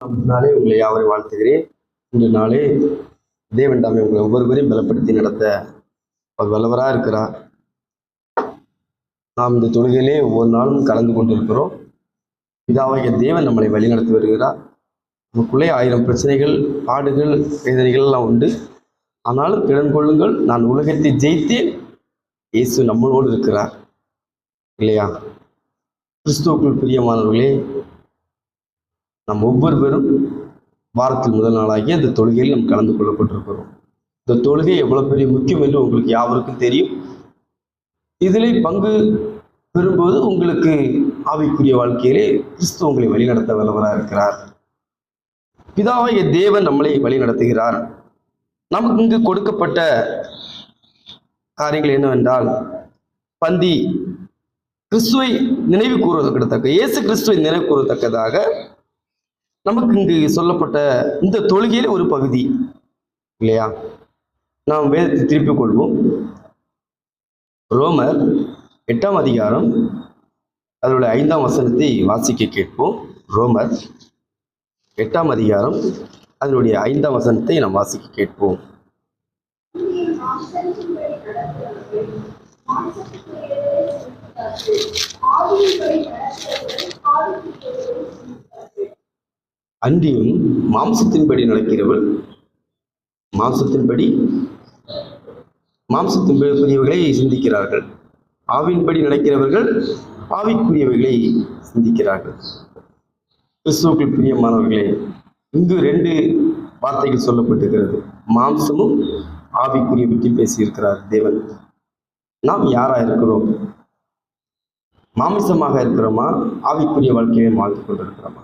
நாளே உங்களை யாவரை வாழ்த்துகிறேன். இன்று நாளே தேவன் தாமே உங்களை ஒவ்வொருவரையும் பலப்படுத்தி நடத்த அவர் வல்லவராக இருக்கிறார். நாம் இந்த தொழுகையிலே ஒவ்வொரு நாளும் கலந்து கொண்டிருக்கிறோம். பிதாவாகிய தேவன் நம்மளை வழிநடத்தி வருகிறார். நமக்குள்ளே ஆயிரம் பிரச்சனைகள் பாடுகள் வேதனைகள் எல்லாம் உண்டு. ஆனாலும் திறன் கொள்ளுங்கள் நான் உலகத்தை ஜெயித்தேன் இயேசு நம்மளோடு இருக்கிறார். இல்லையா? கிறிஸ்துவுக்குள் பிரியமானவர்களே நாம் ஒவ்வொருவரும் வாரத்தில் முதல் நாளாகிய அந்த தொழுகையில் நாம் கலந்து கொள்ளப்பட்டிருக்கிறோம். இந்த தொழுகை எவ்வளோ பெரிய முக்கியம் என்று உங்களுக்கு யாவருக்கும் தெரியும். இதிலே பங்கு பெறும்போது உங்களுக்கு ஆவிக்குரிய வாழ்க்கையிலே கிறிஸ்து உங்களை வழிநடத்த வல்லவராக இருக்கிறார். பிதாவாகிய தேவன் நம்மளை வழி நடத்துகிறார் நமக்கு இங்கு கொடுக்கப்பட்ட காரியங்கள் என்னவென்றால் பந்தி கிறிஸ்துவை நினைவு கூறுவதற்கத்தக்க இயேசு கிறிஸ்துவை நினைவு கூறத்தக்கதாக நமக்கு இங்கு சொல்லப்பட்ட இந்த தொழுகையில் ஒரு பகுதி. இல்லையா? நாம் வேதத்தை திருப்பிக் கொள்வோம். ரோமர் எட்டாம் அதிகாரம் அதனுடைய ஐந்தாம் வசனத்தை வாசிக்க கேட்போம். ரோமர் எட்டாம் அதிகாரம் அதனுடைய ஐந்தாம் வசனத்தை நாம் வாசிக்க கேட்போம். அன்றியும் மாம்சத்தின்படி நடக்கிறவள். மாம்சத்தின்படி மாம்சத்தின்படியவைகளை சிந்திக்கிறார்கள். ஆவின்படி நடக்கிறவர்கள் ஆவிக்குரியவர்களை சிந்திக்கிறார்கள். கிறிஸ்துவுக்குள் பிரியமானவர்களே இங்கு ரெண்டு வார்த்தைகள் சொல்லப்பட்டிருக்கிறது. மாம்சமும் ஆவிக்குரிய பற்றி பேசியிருக்கிறார் தேவன். நாம் யாரா இருக்கிறோம்? மாமிசமாக இருக்கிறோமா? ஆவிக்குரிய வாழ்க்கையை வாழ்ந்து கொண்டிருக்கிறோமா?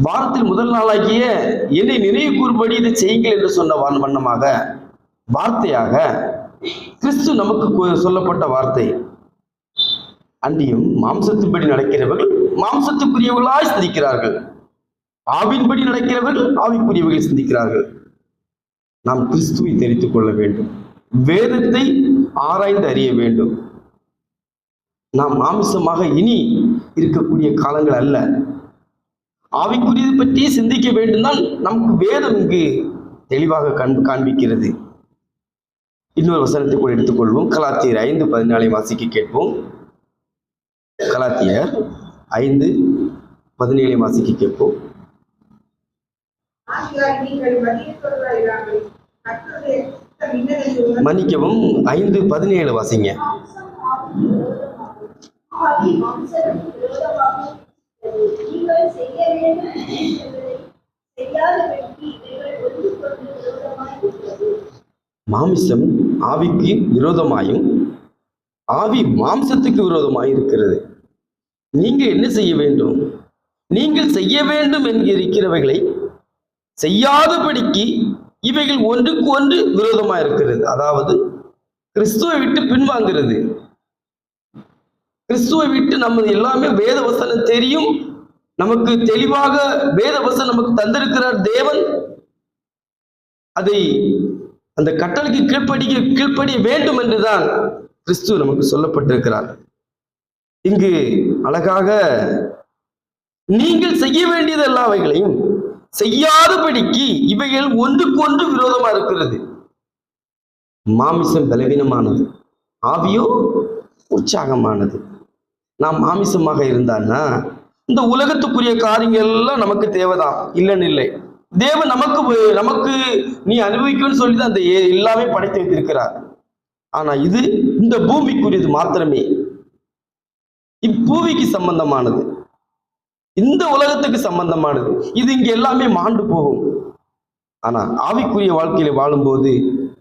வாரத்தில் முதல் நாளாகிய என்னை நினைவு கூறும்படி இதை செய்யுங்கள் என்று சொன்ன வண்ணமாக வார்த்தையாக கிறிஸ்து நமக்கு சொல்லப்பட்ட வார்த்தை. அன்றியும் மாம்சத்தின்படி நடக்கிறவர்கள் மாம்சத்துக்குரியவர்களாய் சிந்திக்கிறார்கள். ஆவின்படி நடக்கிறவர்கள் ஆவிக்குரியவர்கள் சிந்திக்கிறார்கள். நாம் கிறிஸ்துவை தெரித்துக் கொள்ள வேண்டும். வேதத்தை ஆராய்ந்து அறிய வேண்டும். நாம் மாம்சமாக இனி இருக்கக்கூடிய காலங்கள் அல்ல. ஆவிக்குரியது பற்றி சிந்திக்க வேண்டும்தான் நமக்கு வேதம் இங்கு தெளிவாக கண் காண்பிக்கிறது. இன்னொரு வசனத்தை கூட எடுத்துக்கொள்வோம். கலாத்தியர் ஐந்து பதினாலை வாசிக்க கேட்போம். கலாத்தியர் ஐந்து பதினேழை வாசிக்க கேட்போம். மன்னிக்கவும் ஐந்து பதினேழு வாசிங்க. ஆதி நீங்கள் செய்ய வேண்டும் என்பதை செய்யாதபடிக்கு இவைகள் ஒன்றுக்கொன்று விரோதமாய் இருக்கிறது. மாமிசம் ஆவிக்கு விரோதமாயும் ஆவி மாம்சத்துக்கு விரோதமாய் இருக்கிறது நீங்கள் என்ன செய்ய வேண்டும்? நீங்கள் செய்ய வேண்டும் என்கிறவைகளை செய்யாதபடிக்கு இவைகள் ஒன்றுக்கு ஒன்று விரோதமாக இருக்கிறது அதாவது கிறிஸ்துவை விட்டு பின்வாங்கிறது கிறிஸ்துவை விட்டு நம்ம எல்லாமே வேத வசனம் தெரியும். நமக்கு தெளிவாக வேத வசனம் நமக்கு தந்திருக்கிறார் தேவன். அதை அந்த கட்டளைக்கு கீழ்ப்படிய கீழ்ப்படிய வேண்டும் என்றுதான் கிறிஸ்து நமக்கு சொல்லப்பட்டிருக்கிறார். இங்கு அழகாக நீங்கள் செய்ய வேண்டியது எல்லாவைகளையும் செய்யாதபடிக்கு இவைகள் ஒன்றுக்கொன்று விரோதமா இருக்கிறது. மாமிசம் பலவீனமானது ஆவியோ உற்சாகமானது. நாம் மாமிசமாக இருந்தான்னா இந்த உலகத்துக்குரிய காரியங்கள் எல்லாம் நமக்கு தேவைதான். இல்லைன்னு இல்லை. தேவன் நமக்கு நமக்கு நீ அனுபவிக்கணும்னு சொல்லி தான் அந்த எல்லாமே படைத்து வைத்திருக்கிறார். ஆனா இது இந்த பூமிக்குரியது மாத்திரமே. இப்பூமிக்கு சம்பந்தமானது. இந்த உலகத்துக்கு சம்பந்தமானது. இது இங்க எல்லாமே மாண்டு போகும். ஆனா ஆவிக்குரிய வாழ்க்கையில வாழும்போது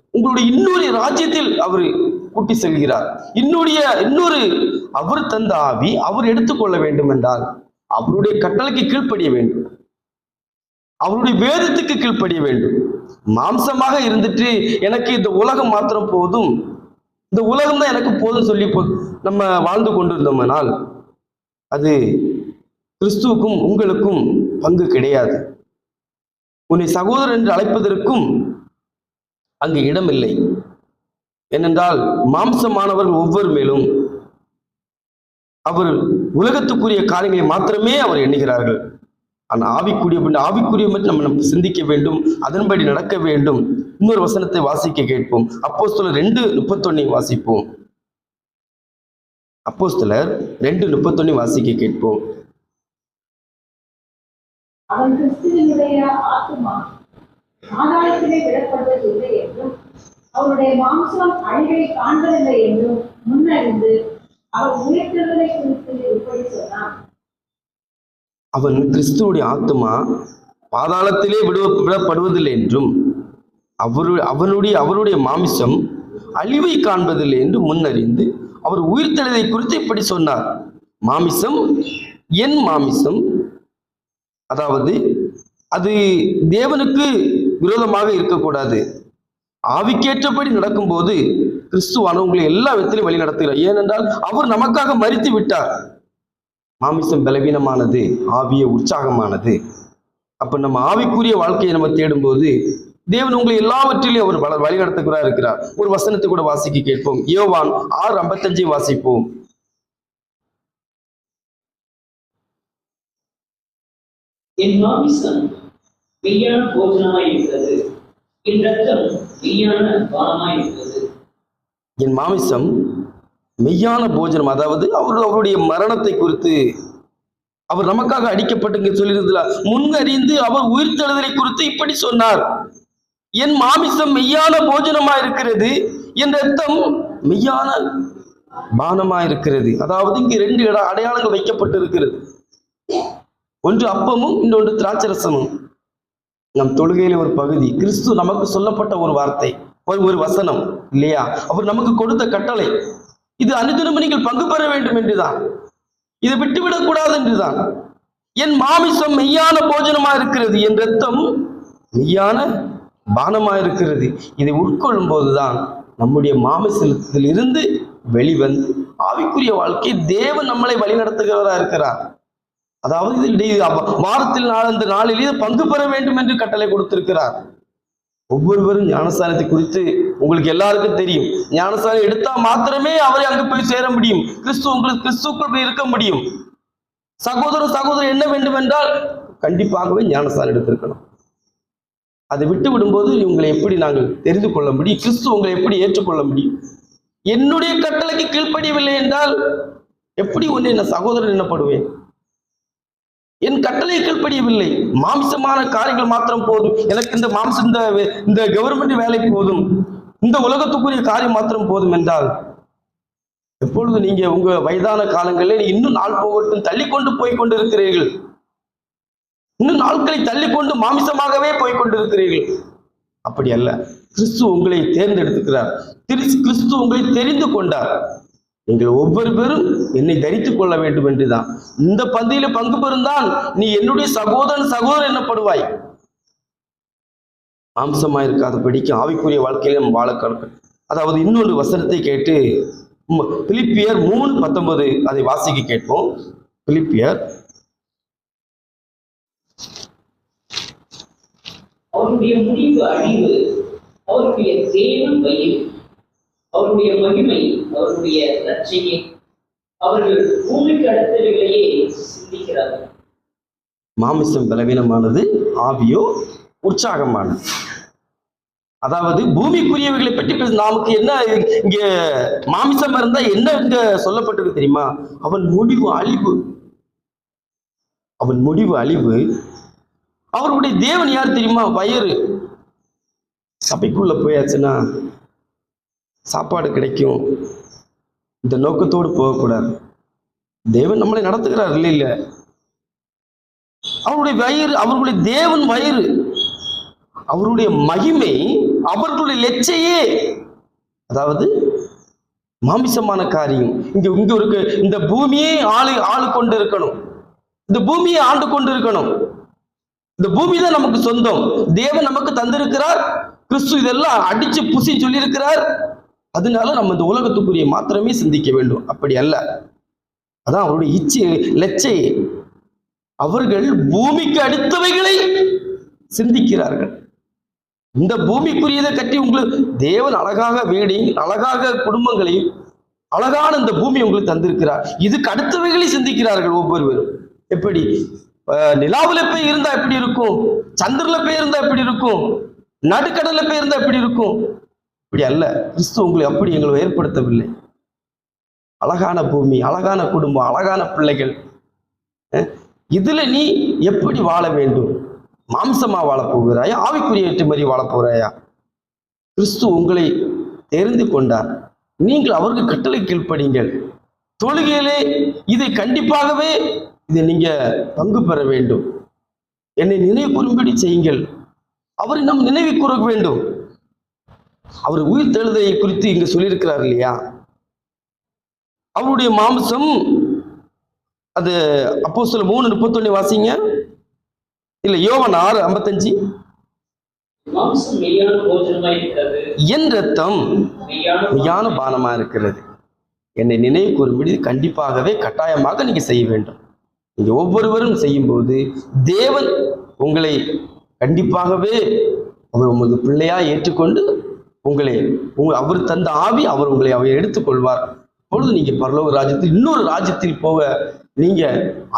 உங்களுடைய இன்னொரு ராஜ்யத்தில் அவர் கூட்டி செல்கிறார். இன்னுடைய இன்னொரு அவர் தந்த ஆவி அவர் எடுத்துக்கொள்ள வேண்டும் என்றால் அவருடைய கட்டளைக்கு கீழ்ப்படிய வேண்டும். அவருடைய வேதத்துக்கு கீழ்ப்படிய வேண்டும். மாம்சமாக இருந்துட்டு எனக்கு இந்த உலகம் மாத்திரம் போதும். இந்த உலகம் தான் எனக்கு போதும் சொல்லி நம்ம வாழ்ந்து கொண்டிருந்தோம்னால் அது கிறிஸ்துவுக்கும் உங்களுக்கும் பங்கு கிடையாது. உன்னை சகோதரர் என்று அழைப்பதற்கும் அங்கு இடமில்லை. ஏனென்றால் மாம்சமானவர்கள் ஒவ்வொரு மேலும் அவர் உலகத்துக்குரிய காரியங்களை மாத்திரமே அவர் எண்ணுகிறார்கள். ஆனால் ஆவிக்குரிய ஆவிக்குரிய மட்டும் நம்ம சிந்திக்க வேண்டும் அதன்படி நடக்க வேண்டும். இன்னொரு வசனத்தை வாசிக்க கேட்போம். அப்போஸ்தலர் ரெண்டு முப்பத்தொன்னை வாசிப்போம். அப்போஸ்தலர் ரெண்டு முப்பத்தொன்னை வாசிக்க கேட்போம். அவன் கிறிஸ்துவனுடைய ஆத்மா ஆதாயத்திலே விடப்படுவதில்லை என்றும் அவருடைய மாம்சம் அழிவை காண்பதில்லை என்றும் முன்னறிந்து அவர் உயிர்த்தெழுதலை குறித்து இப்படி சொன்னான் அவன் கிறிஸ்துவுடைய ஆத்மா பாதாளத்திலே விடுவ விடப்படுவதில்லை என்றும் அவரு அவனுடைய அவருடைய மாமிசம் அழிவை காண்பதில்லை என்று முன்னறிந்து அவர் உயிர்த்தெழுதை குறித்து இப்படி சொன்னார். மாமிசம் என் மாமிசம் அதாவது அது தேவனுக்கு விரோதமாக இருக்கக்கூடாது. ஆவிக்கேற்றபடி நடக்கும்போது கிறிஸ்துவான உங்களை எல்லா விதத்திலும் வழி நடத்துகிறார். ஏனென்றால் அவர் நமக்காக மறித்து விட்டார். மாமிசம் பலவீனமானது ஆவிய உற்சாகமானது. அப்ப நம்ம ஆவிக்குரிய வாழ்க்கையை நம்ம தேடும்போது தேவன் உங்களை எல்லாவற்றிலையும் அவர் வள வழி நடத்துகிறா இருக்கிறார். ஒரு வசனத்தை கூட வாசிக்க கேட்போம். யோவான் ஆறு ஐம்பத்தஞ்சை வாசிப்போம். என் மாமிசம் மெய்யான போஜனமாய் இருக்கிறது என் மாமிசம் மெய்யான போஜனம் அதாவது அவர் அவருடைய மரணத்தை குறித்து அவர் நமக்காக அடிக்கப்பட்டு சொல்லியிருந்தா முன்னறிந்து அவர் உயிர்த்தெழுதலை குறித்து இப்படி சொன்னார். என் மாமிசம் மெய்யான போஜனமா இருக்கிறது என் ரத்தம் மெய்யான பானமா இருக்கிறது. அதாவது இங்கு ரெண்டு இட அடையாளங்கள் வைக்கப்பட்டு இருக்கிறது ஒன்று அப்பமும் இன்னொன்று திராட்சரசமும். நம் தொழுகையில ஒரு பகுதி. கிறிஸ்து நமக்கு சொல்லப்பட்ட ஒரு வார்த்தை ஒரு வசனம் இல்லையா? அவர் நமக்கு கொடுத்த கட்டளை. இது அனுதினமும் நீங்கள் பங்கு பெற வேண்டும் என்றுதான். இதை விட்டுவிடக் கூடாது என்றுதான். என் மாமிசம் மெய்யான போஜனமா இருக்கிறது என் ரத்தம் மெய்யான பானமா இருக்கிறது. இதை உட்கொள்ளும் போதுதான் நம்முடைய மாமிசத்திலிருந்து வெளிவந்து ஆவிக்குரிய வாழ்க்கை தேவன் நம்மளை வழிநடத்துகிறவரா இருக்கிறார் அதாவது இதில் வாரத்தில் நாளந்த நாளிலேயே பங்கு பெற வேண்டும் என்று கட்டளை கொடுத்திருக்கிறார். ஒவ்வொருவரும் ஞானஸ்தானத்தை குறித்து உங்களுக்கு எல்லாருக்கும் தெரியும். ஞானஸ்தானம் எடுத்தா மாத்திரமே அவரை அங்கு போய் சேர முடியும். கிறிஸ்து உங்களுக்கு கிறிஸ்துக்குள் போய் இருக்க முடியும். சகோதரர் சகோதரர் என்ன வேண்டும் என்றால் கண்டிப்பாகவே ஞானஸ்தானம் எடுத்திருக்கணும். அதை விட்டு விடும்போது உங்களை எப்படி நாங்கள் தெரிந்து கொள்ள முடியும்? கிறிஸ்து உங்களை எப்படி ஏற்றுக்கொள்ள முடியும்? என்னுடைய கட்டளைக்கு கீழ்ப்படியவில்லை என்றால் எப்படி ஒன்று என்ன சகோதரன் என்னப்படுவேன் என் கட்டளை படியவில்லை. மாம்சமான காரியங்கள் மாத்திரம் போதும். எனக்கு இந்த மாம்சம் இந்த இந்த கவர்மெண்ட் வேலை போதும். இந்த உலகத்துக்குரிய காரியம் மாத்திரம் போதும் என்றால் எப்பொழுது நீங்க உங்க வயதான காலங்களில் இன்னும் நாள் போகட்டும் தள்ளி கொண்டு போய் கொண்டிருக்கிறீர்கள் இன்னும் நாட்களை தள்ளிக்கொண்டு மாமிசமாகவே போய் கொண்டிருக்கிறீர்கள் அப்படி அல்ல. கிறிஸ்து உங்களை தேர்ந்தெடுத்துக்கிறார். கிறிஸ்து உங்களை தெரிந்து கொண்டார். நீங்கள் ஒவ்வொரு பேரும் என்னை தரித்துக் கொள்ள வேண்டும் என்றுதான். இந்த பந்தியில பங்கு பெறுந்தான் நீ என்னுடைய சகோதரன் சகோதரன் என்னப்படுவாய் மாம்சமா இருக்காதபடிக்கு ஆவிக்குரிய வாழ்க்கையில நம்ம வாழ கடக்கும் அதாவது இன்னொரு வசனத்தை கேட்டு பிலிப்பியர் மூணு பத்தொன்பது அதை வாசிக்க கேட்போம். பிலிப்பியர். அவருடைய முடிவு அழிவு அவருடைய தேவன் பயிர். அவருடைய மகிமை அவருடைய ரட்சையை அவர்கள் பூமிக்கு அடுத்தவைகளையே சிந்திக்கிறார்கள். மாமிசம் பலவீனமானது ஆவியோ உற்சாகமானது. அதாவது பூமிக்குரியவைகளை பற்றி பேச நமக்கு என்ன இங்க மாமிசம் இருந்தா என்ன இங்க சொல்லப்பட்டிருக்கு தெரியுமா? அவன் முடிவு அழிவு. அவன் முடிவு அழிவு. அவருடைய தேவன் யார் தெரியுமா? வயிறு. சபைக்குள்ள போயாச்சுன்னா சாப்பாடு கிடைக்கும். இந்த நோக்கத்தோடு போகக்கூடாது. தேவன் நம்மளை நடத்துகிறார் இல்லை இல்லை. அவருடைய வயிறு அவர்களுடைய தேவன் வயிறு அவருடைய மகிமை அவர்களுடைய லெச்சையே அதாவது மாமிசமான காரியம். இங்க இங்க ஒரு இந்த பூமியே ஆளு ஆளு கொண்டு இருக்கணும் இந்த பூமியை ஆண்டு கொண்டு இருக்கணும் இந்த பூமி தான் நமக்கு சொந்தம். தேவன் நமக்கு தந்திருக்கிறார். கிறிஸ்து இதெல்லாம் அடிச்சு புசி சொல்லியிருக்கிறார். அதனால நம்ம இந்த உலகத்துக்குரிய மாத்திரமே சிந்திக்க வேண்டும். அப்படி அல்ல. அதான் அவருடைய இச்சை லெச்சை. அவர்கள் பூமிக்கு அடுத்தவைகளை சிந்திக்கிறார்கள். இந்த பூமிக்குரியதை கட்டி உங்களுக்கு தேவன் அழகாக வீடையும் அழகாக குடும்பங்களையும் அழகான இந்த பூமி உங்களுக்கு தந்திருக்கிறார். இதுக்கு அடுத்தவைகளை சிந்திக்கிறார்கள் ஒவ்வொருவரும். எப்படி? நிலாவுல போய் இருந்தா எப்படி இருக்கும்? சந்திரன்ல போய் இருந்தா எப்படி இருக்கும்? நடுக்கடல்ல போய் இருந்தா எப்படி இருக்கும்? இப்படி அல்ல. கிறிஸ்து உங்களை அப்படி எங்களை ஏற்படுத்தவில்லை அழகான பூமி அழகான குடும்பம் அழகான பிள்ளைகள். இதில் இதுல நீ எப்படி வாழ வேண்டும்? மாம்சமா வாழ போகிறாயா? ஆவிக்குரிய மாதிரி வாழ போகிறாயா? கிறிஸ்து உங்களை தெரிந்து கொண்டார். நீங்கள் அவருக்கு கட்டளை கீழ்ப்படிங்கள். தொழுகையிலே இதை கண்டிப்பாகவே இதை நீங்க பங்கு பெற வேண்டும். என்னை நினைவு கூறும்படி செய்யுங்கள். அவரை நாம் நினைவு கூற வேண்டும். அவர் உயிர் தெழுதையை குறித்து இங்க சொல்லியிருக்கிறார் இல்லையா? அவருடைய மாம்சம் அது அப்போ சில மூணு முப்பத்தொன்னு வாசிங்க. இல்ல யோவன் ஆறு ஐம்பத்தஞ்சு. என் ரத்தம் மெய்யான பானமா இருக்கிறது. என்னை நினைவு கூறும்படி கண்டிப்பாகவே கட்டாயமாக நீங்க செய்ய வேண்டும். நீங்க ஒவ்வொருவரும் செய்யும்போது தேவன் உங்களை கண்டிப்பாகவே அவர் உமது பிள்ளையா ஏற்றுக்கொண்டு உங்களை உங்க அவர் தந்த ஆவி அவர் உங்களை அவர் எடுத்துக்கொள்வார். பொழுது நீங்க பரலோக ராஜ்யத்தில் இன்னொரு ராஜ்யத்தில் போக நீங்க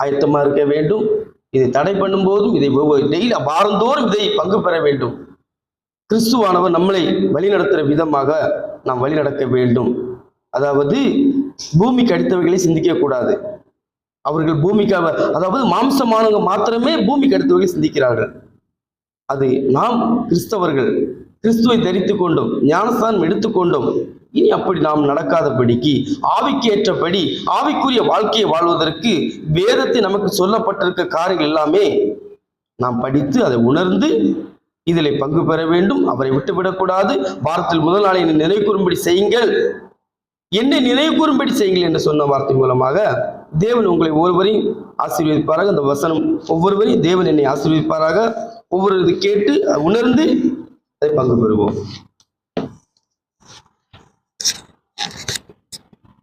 ஆயத்தமா இருக்க வேண்டும். இதை தடை பண்ணும்போதும் இதை டெய்லி வாரந்தோறும் இதை பங்கு பெற வேண்டும். கிறிஸ்துவானவர் நம்மளை வழிநடத்துகிற விதமாக நாம் வழிநடக்க வேண்டும். அதாவது பூமிக்கு அடுத்தவைகளை சிந்திக்க கூடாது. அவர்கள் பூமிக்காக அதாவது மாம்சமானவங்க மாத்திரமே பூமிக்கு அடுத்தவைகளை சிந்திக்கிறார்கள். அது நாம் கிறிஸ்தவர்கள் கிறிஸ்துவை தரித்து கொண்டும் ஞானஸ்தானம் எடுத்துக்கொண்டோம் இனி அப்படி நாம் நடக்காதபடிக்கு ஆவிக்கு ஏற்றபடி ஆவிக்குரிய வாழ்க்கையை வாழ்வதற்கு வேதத்தை நமக்கு சொல்லப்பட்டிருக்க காரியங்கள் எல்லாமே நாம் படித்து அதை உணர்ந்து இதில் பங்கு பெற வேண்டும். அவரை விட்டுவிடக்கூடாது. வாரத்தில் முதல் நாளை என்னை நினைவு கூறும்படி செய்யுங்கள். என்னை நினைவு கூறும்படி செய்யுங்கள் என்று சொன்ன வார்த்தை மூலமாக தேவன் உங்களை ஒவ்வொருவரையும் ஆசீர்வதிப்பாராக. அந்த வசனம் ஒவ்வொருவரையும் தேவன் என்னை ஆசீர்வதிப்பாராக. ஒவ்வொரு இது கேட்டு உணர்ந்து அதை பங்கு பெறுவோம்